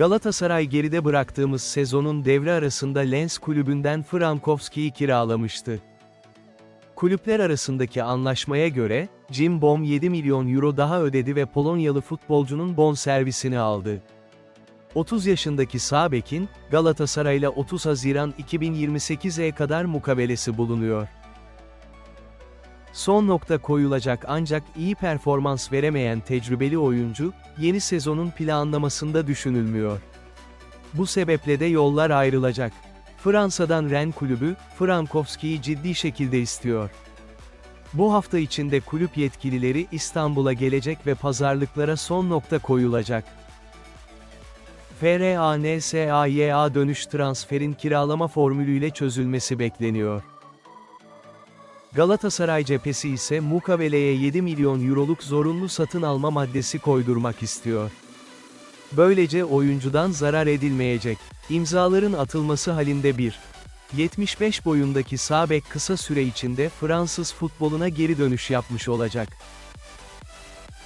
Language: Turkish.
Galatasaray geride bıraktığımız sezonun devre arasında Lens kulübünden Frankowski'yi kiralamıştı. Kulüpler arasındaki anlaşmaya göre, Jim Bom 7 milyon euro daha ödedi ve Polonyalı futbolcunun bonservisini aldı. 30 yaşındaki Sabek'in, Galatasaray'la 30 Haziran 2028'e kadar mukabelesi bulunuyor. Son nokta koyulacak ancak iyi performans veremeyen tecrübeli oyuncu, yeni sezonun planlamasında düşünülmüyor. Bu sebeple de yollar ayrılacak. Fransa'dan Ren kulübü, Frankowski'yi ciddi şekilde istiyor. Bu hafta içinde kulüp yetkilileri İstanbul'a gelecek ve pazarlıklara son nokta koyulacak. FRANSAYA dönüş transferin kiralama formülüyle çözülmesi bekleniyor. Galatasaray cephesi ise Mukavele'ye 7 milyon euroluk zorunlu satın alma maddesi koydurmak istiyor. Böylece oyuncudan zarar edilmeyecek. İmzaların atılması halinde bir. 75 boyundaki sağ bek kısa süre içinde Fransız futboluna geri dönüş yapmış olacak.